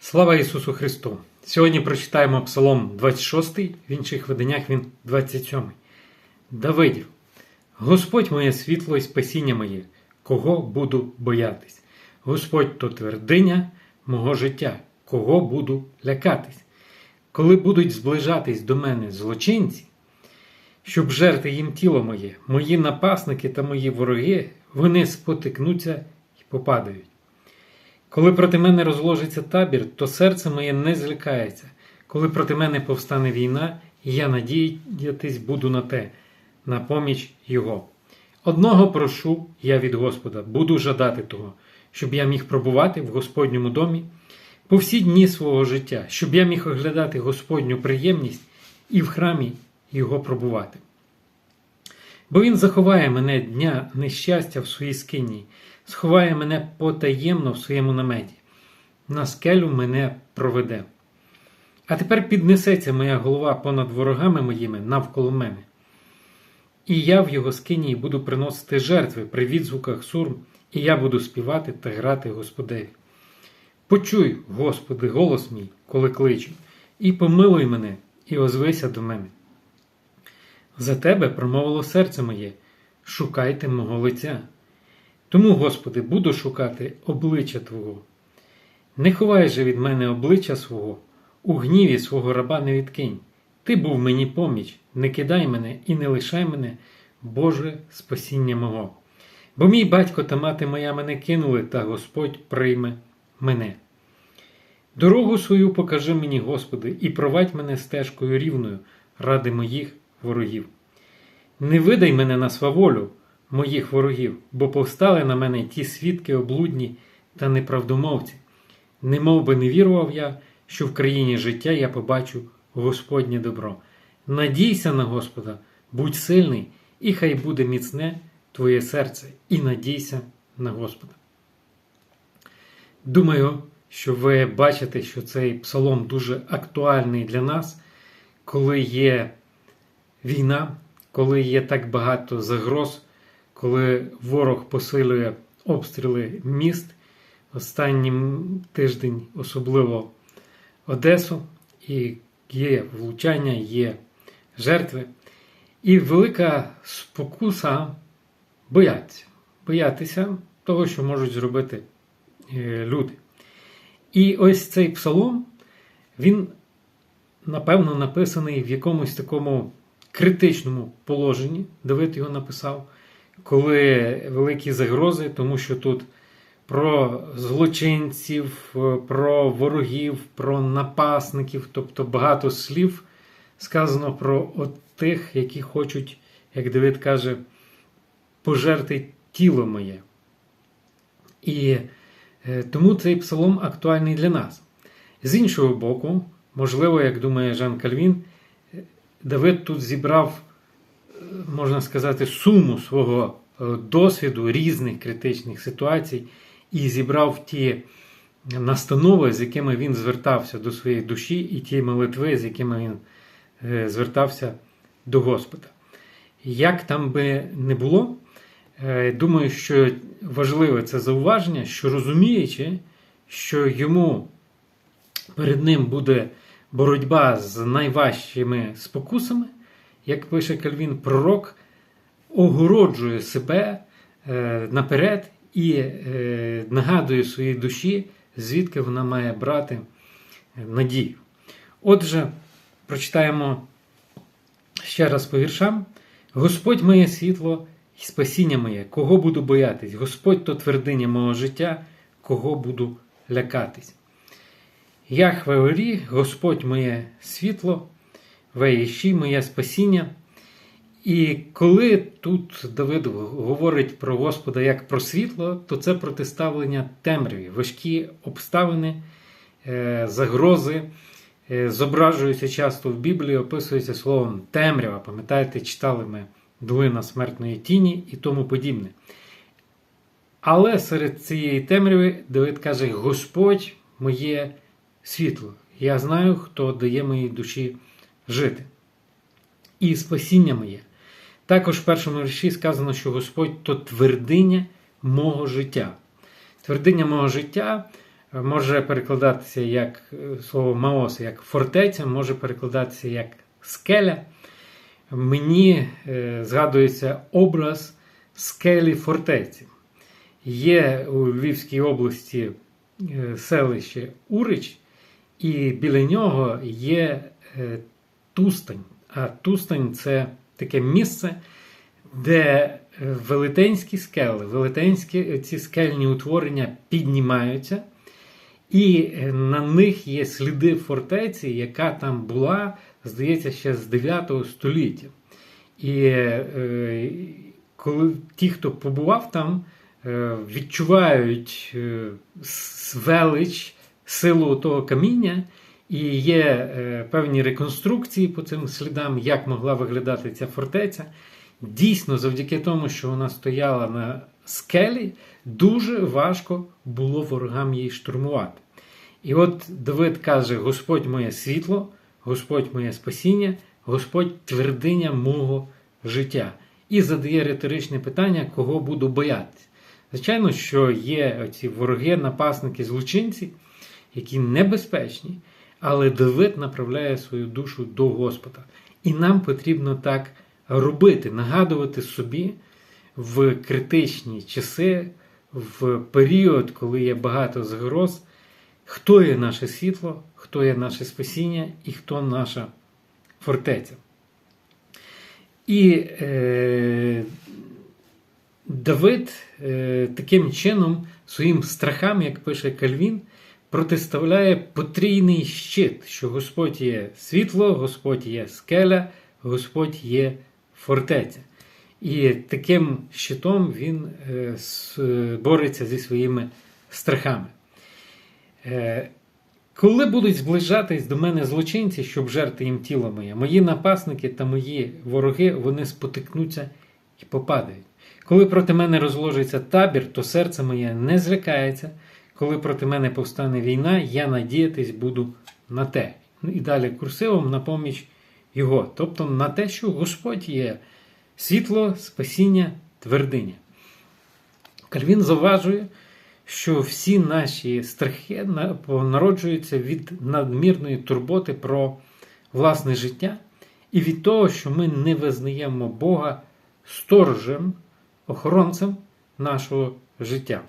Слава Ісусу Христу! Сьогодні прочитаємо Псалом 26, в інших виданнях він 27. Давидів. Господь моє світло і спасіння моє, кого буду боятись? Господь то твердиня мого життя, кого буду лякатись? Коли будуть зближатись до мене злочинці, щоб жерти їм тіло моє, мої напасники та мої вороги, вони спотикнуться і попадають. Коли проти мене розложиться табір, то серце моє не злякається. Коли проти мене повстане війна, я надіятись буду на те, на поміч Його. Одного прошу я від Господа, буду жадати того, щоб я міг пробувати в Господньому домі по всі дні свого життя, щоб я міг оглядати Господню приємність і в храмі Його пробувати. Бо Він заховає мене дня нещастя в своїй скині, сховає мене потаємно в своєму наметі, на скелю мене проведе. А тепер піднесеться моя голова понад ворогами моїми навколо мене. І я в його скині буду приносити жертви при відзвуках сурм, і я буду співати та грати Господеві. Почуй, Господи, голос мій, коли кличу, і помилуй мене, і озвися до мене. За тебе промовило серце моє, шукайте мого лиця. Тому, Господи, буду шукати обличчя Твого. Не ховай же від мене обличчя свого, у гніві свого раба не відкинь. Ти був мені поміч, не кидай мене і не лишай мене, Боже, спасіння мого. Бо мій батько та мати моя мене кинули, та Господь прийме мене. Дорогу свою покажи мені, Господи, і провадь мене стежкою рівною ради моїх ворогів. Не видай мене на сваволю моїх ворогів, бо повстали на мене ті свідки облудні та неправдомовці. Не мов би не вірував я, що в країні життя я побачу Господнє добро. Надійся на Господа, будь сильний, і хай буде міцне твоє серце, і надійся на Господа. Думаю, що ви бачите, що цей псалом дуже актуальний для нас, коли є війна, коли є так багато загроз, коли ворог посилює обстріли міст. Останнім тиждень, особливо Одесу, і є влучання, є жертви. І велика спокуса бояться, боятися того, що можуть зробити е, люди. І ось цей псалом, він, напевно, написаний в якомусь такому критичному положенні. Давид його написав, коли великі загрози, тому що тут про злочинців, про ворогів, про напасників, тобто багато слів сказано про от тих, які хочуть, як Давид каже, пожерти тіло моє. І е, тому цей псалом актуальний для нас. З іншого боку, можливо, як думає Жан Кальвін, Давид тут зібрав, е, можна сказати, суму свого е, досвіду різних критичних ситуацій і зібрав ті настанови, з якими він звертався до своєї душі, і ті молитви, з якими він е, звертався до Господа. Як там би не було, думаю, що важливе це зауваження, що розуміючи, що йому перед ним буде боротьба з найважчими спокусами, як пише Кальвін, пророк огороджує себе е, наперед і е, нагадує своїй душі, звідки вона має брати надію. Отже, прочитаємо ще раз по віршам: Господь моє світло і спасіння моє, кого буду боятись? Господь то твердиня мого життя, кого буду лякатись. Яхве орі, Господь моє світло, веєщі моє спасіння. І коли тут Давид говорить про Господа як про світло, то це протиставлення темряві, важкі обставини, е, загрози, е, зображуються часто в Біблії, описуються словом темрява. Пам'ятаєте, читали ми долина смертної тіні і тому подібне. Але серед цієї темряви Давид каже: Господь моє світло. Я знаю, хто дає моїй душі жити. І спасіння моє. Також в першому вірші сказано, що Господь то твердиня мого життя. Твердиня мого життя може перекладатися як е, слово Маос, як фортеця, може перекладатися як скеля. Мені е, згадується образ скелі фортеці. Є у Львівській області е, селище Урич, і біля нього є е, Тустань. А Тустань це таке місце, де е, велетенські скели, велетенські е, ці скельні утворення піднімаються, і е, на них є сліди фортеці, яка там була, здається, ще з 9 століття. І е, коли ті, хто побував там, е, відчувають е, велич, силу того каміння, і є е, певні реконструкції по цим слідам, як могла виглядати ця фортеця. Дійсно, завдяки тому, що вона стояла на скелі, дуже важко було ворогам її штурмувати. І от Давид каже: Господь моє світло, Господь моє спасіння, Господь твердиня мого життя. І задає риторичне питання, кого буду боятися. Звичайно, що є оці вороги, напасники, злочинці, які небезпечні, але Давид направляє свою душу до Господа. І нам потрібно так робити, нагадувати собі в критичні часи, в період, коли є багато загроз, хто є наше світло, хто є наше спасіння і хто наша фортеця. І е, Давид е, таким чином своїм страхам, як пише Кальвін, протиставляє потрійний щит, що Господь є світло, Господь є скеля, Господь є фортеця. І таким щитом він е, бореться зі своїми страхами. Е, коли будуть зближатись до мене злочинці, щоб жерти їм тіло моє, мої напасники та мої вороги, вони спотикнуться і попадають. Коли проти мене розложиться табір, то серце моє не злякається. Коли проти мене повстане війна, я надіятись буду на те. Ну, І далі курсивом на поміч його, тобто на те, що Господь є світло, спасіння, твердиня. Кальвін зауважує, що всі наші страхи народжуються від надмірної турботи про власне життя і від того, що ми не визнаємо Бога сторожем, охоронцем нашого життя.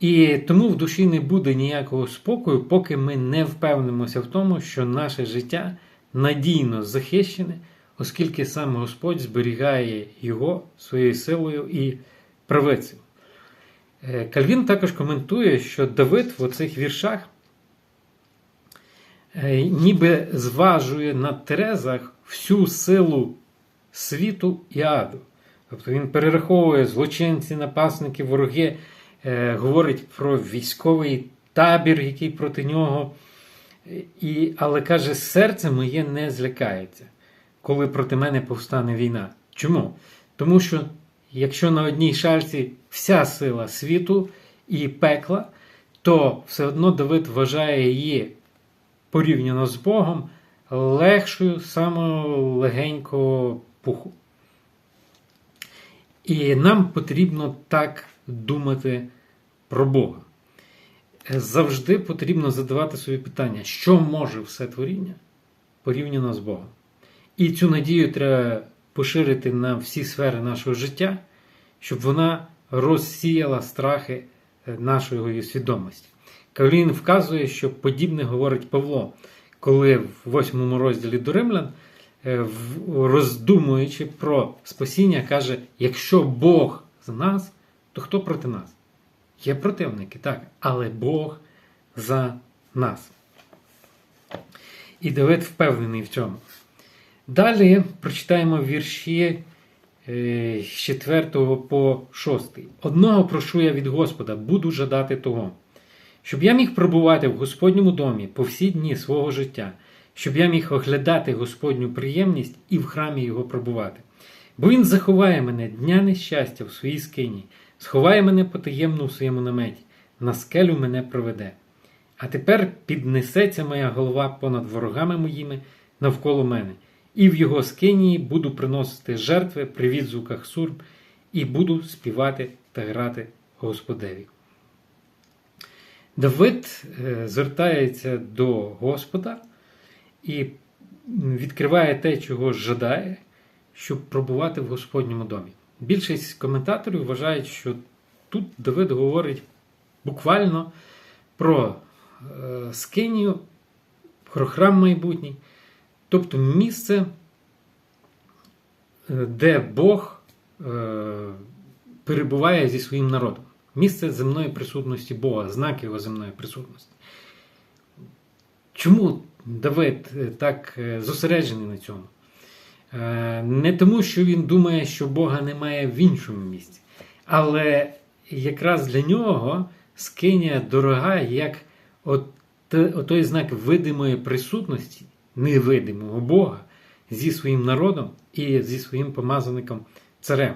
І тому в душі не буде ніякого спокою, поки ми не впевнимося в тому, що наше життя надійно захищене, оскільки сам Господь зберігає його своєю силою і правицею. Кальвін також коментує, що Давид в оцих віршах е, ніби зважує на Терезах всю силу світу і аду. Тобто він перераховує злочинці, напасники, вороги, говорить про військовий табір, який проти нього. Е, І, але каже, серце моє не злякається, коли проти мене повстане війна. Чому? Тому що якщо на одній шальці вся сила світу і пекла, то все одно Давид вважає її порівняно з Богом легшою самого легенького пуху. І нам потрібно так думати про Бога. Завжди потрібно задавати собі питання, що може все творіння порівняно з Богом. І цю надію треба поширити на всі сфери нашого життя, щоб вона розсіяла страхи е, нашої свідомості. Кавлін вказує, що подібне говорить Павло, коли в восьмому розділі до Римлян, е, роздумуючи про спасіння, каже: якщо Бог за нас, то хто проти нас? Є противники, так, але Бог за нас. І Давид впевнений в цьому. Далі прочитаємо вірші е, з 4 по 6. Одного прошу я від Господа, буду жадати того, щоб я міг пробувати в Господньому домі по всі дні свого життя, щоб я міг оглядати Господню приємність і в храмі його пробувати. Бо він заховає мене дня нещастя в своїй скині, сховає мене потаємно в своєму наметі, на скелю мене проведе. А тепер піднесеться моя голова понад ворогами моїми навколо мене, і в його скинії буду приносити жертви при відзвуках сурм, і буду співати та грати Господеві. Давид е, звертається до Господа і відкриває те, чого жадає, щоб пробувати в Господньому домі. Більшість коментаторів вважають, що тут Давид говорить буквально про е, Скинію, про храм майбутній, тобто місце, е, де Бог е, перебуває зі своїм народом. Місце земної присутності Бога, знак його земної присутності. Чому Давид так зосереджений на цьому? Не тому, що він думає, що Бога немає в іншому місці, але якраз для нього скиня дорога як от, той знак видимої присутності, невидимого Бога зі своїм народом і зі своїм помазаником царем.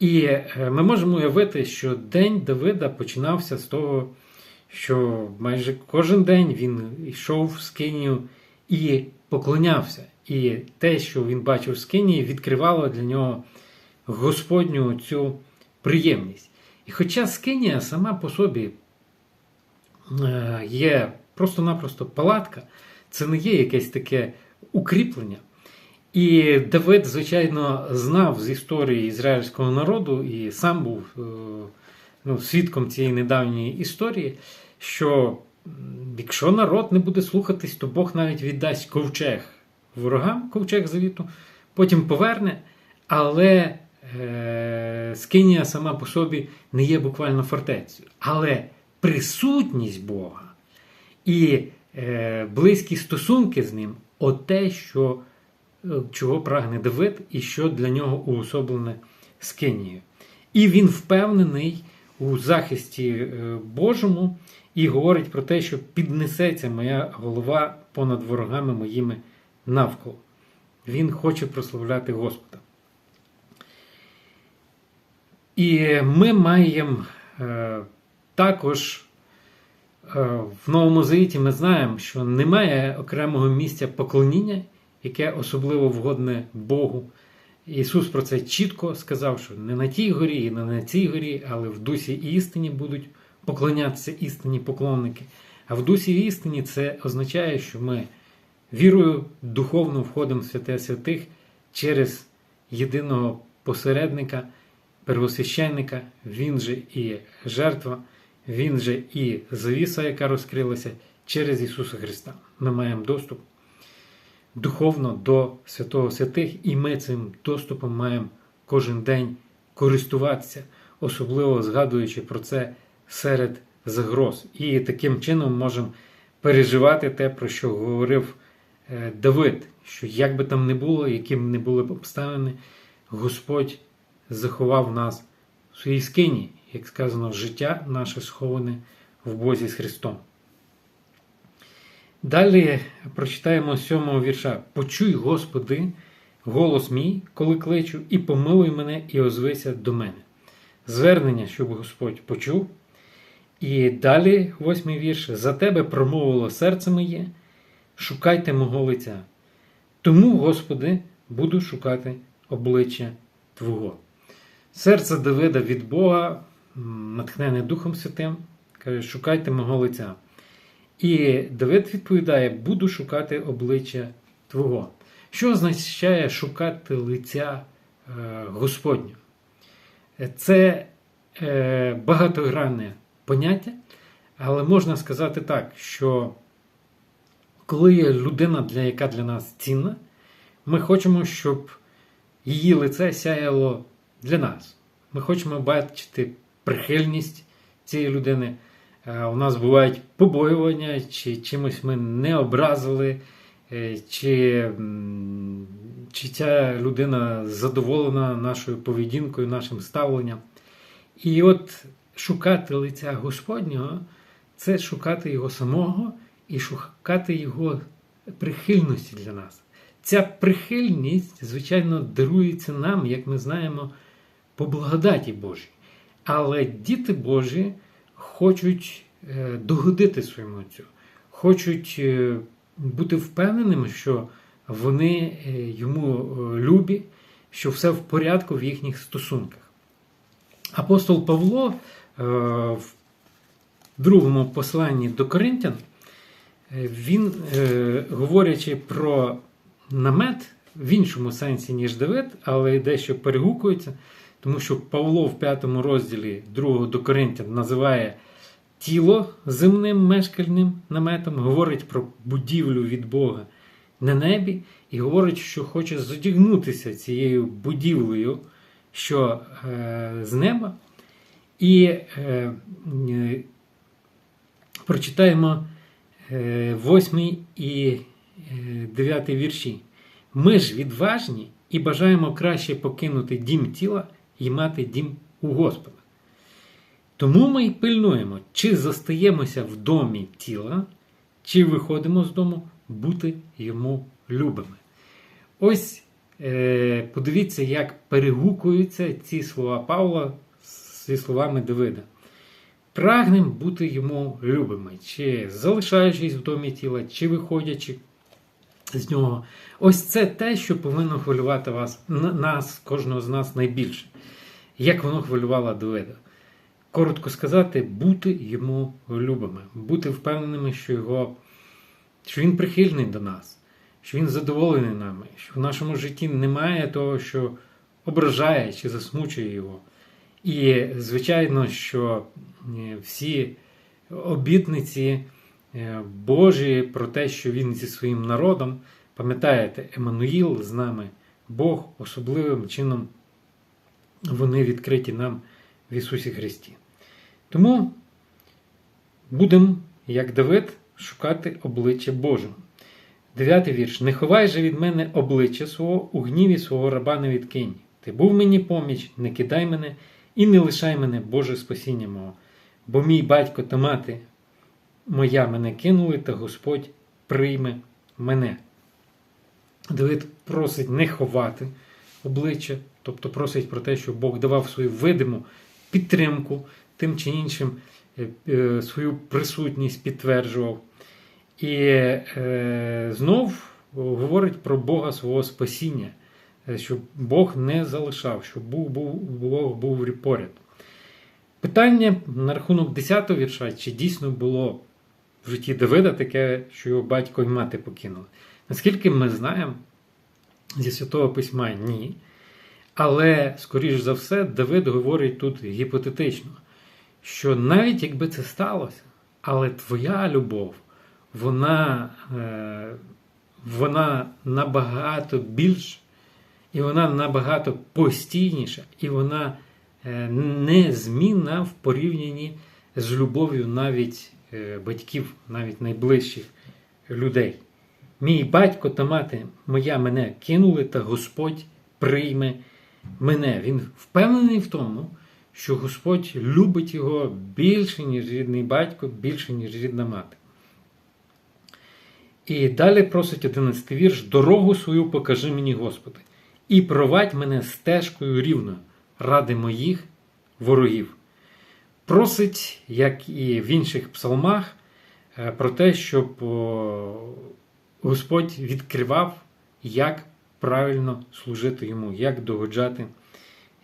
І е, ми можемо уявити, що день Давида починався з того, що майже кожен день він йшов в скинію і поклонявся. І те, що він бачив в скині, відкривало для нього Господню цю приємність. І хоча скинія сама по собі е, є просто-напросто палатка, це не є якесь таке укріплення. І Давид, звичайно, знав з історії ізраїльського народу і сам був е, ну, свідком цієї недавньої історії, що якщо народ не буде слухатись, то Бог навіть віддасть ковчег ворогам, ковчег завіту, потім поверне, але е, Скинія сама по собі не є буквально фортецею. Але присутність Бога і е, близькі стосунки з ним оте, що чого прагне Давид і що для нього уособлене Скинією. І він впевнений у захисті е, Божому і говорить про те, що піднесеться моя голова понад ворогами моїми навколо. Він хоче прославляти Господа. І ми маємо е, також е, в Новому Завіті ми знаємо, що немає окремого місця поклоніння яке особливо вгодне Богу. Ісус про це чітко сказав, що не на тій горі, і не на цій горі, але в дусі істині будуть поклонятися істинні поклонники. А в дусі істині це означає, що ми вірою духовно входимо в святе святих через єдиного посередника, первосвященника, він же і жертва, він же і завіса, яка розкрилася через Ісуса Христа. Ми маємо доступ духовно до святого святих, і ми цим доступом маємо кожен день користуватися, особливо згадуючи про це серед загроз. І таким чином можемо переживати те, про що говорив е, Давид, що як би там не було, яким не були б обставини, Господь заховав нас в своїй скині, як сказано, життя наше сховане в Бозі з Христом. Далі прочитаємо сьомого вірша. Почуй, Господи, голос мій, коли кличу, і помилуй мене, і озвися до мене. Звернення, щоб Господь почув. І далі, восьмий вірш, за тебе промовило серце моє, шукайте мого лиця. Тому, Господи, буду шукати обличчя Твого. Серце Давида від Бога, натхнене Духом Святим, каже, шукайте мого лиця. І Давид відповідає: Буду шукати обличчя Твого. Що означає шукати лиця е, Господнього? Це е, багатогранне поняття, але можна сказати так, що коли є людина, для яка для нас цінна, ми хочемо, щоб її лице сяяло для нас. Ми хочемо бачити прихильність цієї людини. Е, у нас бувають побоювання, чи чимось ми не образили, е, чи чи ця людина задоволена нашою поведінкою, нашим ставленням. І от шукати лиця Господнього це шукати Його самого і шукати Його прихильності для нас. Ця прихильність, звичайно, дарується нам, як ми знаємо, по благодаті Божій. Але діти Божі хочуть е, догодити своєму отцю, хочуть е, бути впевненими, що вони е, йому любі, що все в порядку в їхніх стосунках. Апостол Павло в другому посланні до Коринтян, він, говорячи про намет в іншому сенсі, ніж Давид, але дещо перегукується, тому що Павло в п'ятому розділі 2 до Коринтян називає тіло земним мешкальним наметом, говорить про будівлю від Бога на небі, і говорить, що хоче задягнутися цією будівлею, що е, з неба. І е, е, прочитаємо е, 8 і е, 9 вірші. Ми ж відважні і бажаємо краще покинути дім тіла і мати дім у Господа. Тому ми й пильнуємо, чи зостаємося в домі тіла, чи виходимо з дому бути йому любими. Ось е, подивіться, як перегукуються ці слова Павла зі словами Давида. Прагнем бути йому любими, чи залишаючись в домі тіла, чи виходячи з нього. Ось це те, що повинно хвилювати вас, нас, кожного з нас найбільше. Як воно хвилювало Давида. Коротко сказати, бути йому любими, бути впевненими, що його, що він прихильний до нас, що він задоволений нами, що в нашому житті немає того, що ображає чи засмучує його. І, звичайно, що всі обітниці Божі про те, що він зі своїм народом, пам'ятаєте, Еммануїл з нами, Бог особливим чином вони відкриті нам в Ісусі Христі. Тому будемо, як Давид, шукати обличчя Божого. Дев'ятий вірш. Не ховай же від мене обличчя свого, у гніві свого раба не відкинь. Ти був мені поміч, не кидай мене і не лишай мене, Боже спасіння мого. Бо мій батько та мати моя мене кинули, та Господь прийме мене. Давид просить не ховати обличчя, тобто просить про те, щоб Бог давав свою видиму підтримку тим чи іншим свою присутність підтверджував. І е, знов говорить про Бога свого спасіння, щоб Бог не залишав, щоб Бог був, Бог був поряд. Питання на рахунок 10 го вірша, чи дійсно було в житті Давида таке, що його батько і мати покинули. Наскільки ми знаємо, зі Святого Письма ні. Але, скоріш за все, Давид говорить тут гіпотетично, що навіть якби це сталося, але твоя любов, вона, е, вона набагато більш, і вона набагато постійніша, і вона е, незмінна в порівнянні з любов'ю навіть батьків, навіть найближчих людей. Мій батько та мати моя мене кинули, та Господь прийме мене. Він впевнений в тому, що Господь любить його більше, ніж рідний батько, більше, ніж рідна мати. І далі просить 11 вірш: дорогу свою покажи мені, Господи, і провадь мене стежкою рівною ради моїх ворогів. Просить, як і в інших псалмах, е, про те, щоб Господь відкривав, як правильно служити йому, як догоджати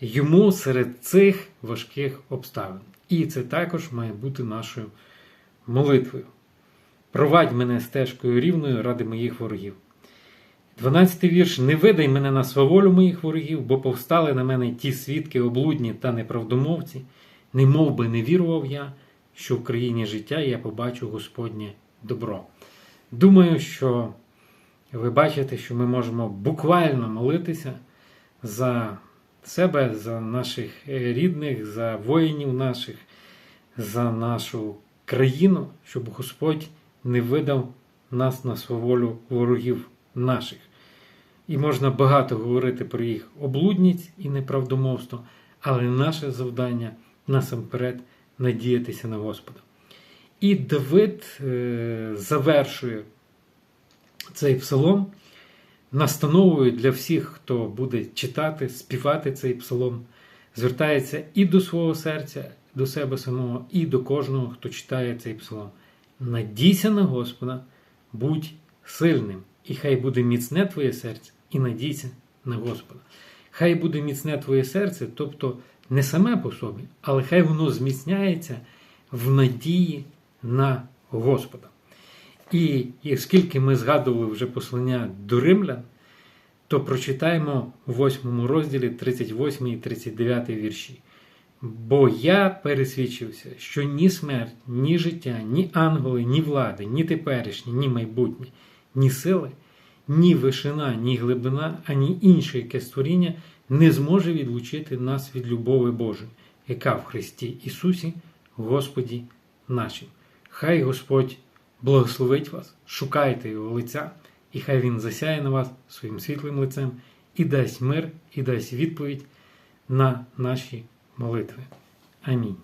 йому серед цих важких обставин. І це також має бути нашою молитвою. Провадь мене стежкою рівною ради моїх ворогів. 12 вірш. Не видай мене на сваволю моїх ворогів, бо повстали на мене ті свідки облудні та неправдомовці, не мов би не вірував я, що в країні життя я побачу Господнє добро. Думаю, що ви бачите, що ми можемо буквально молитися за себе, за наших рідних, за воїнів наших, за нашу країну, щоб Господь не видав нас на сваволю ворогів наших. І можна багато говорити про їх облудність і неправдомовство, але наше завдання насамперед надіятися на Господа. І Давид е, завершує цей псалом настановою для всіх, хто буде читати, співати цей псалом, звертається і до свого серця, до себе самого, і до кожного, хто читає цей псалом. Надійся на Господа, будь сильним, і хай буде міцне твоє серце, і надійся на Господа. Хай буде міцне твоє серце, тобто не саме по собі, але хай воно зміцняється в надії на Господа. І оскільки ми згадували вже послання до римлян, то прочитаємо у 8 розділі 38 і 39 вірші. Бо я пересвідчився, що ні смерть, ні життя, ні ангели, ні влади, ні теперішні, ні майбутнє, ні сили, ні вишина, ні глибина, ані інше яке створіння не зможе відлучити нас від любови Божої, яка в Христі Ісусі, Господі нашим. Хай Господь благословить вас, шукайте Його лиця, і хай Він засяє на вас своїм світлим лицем і дасть мир, і дасть відповідь на наші молитви. Амінь.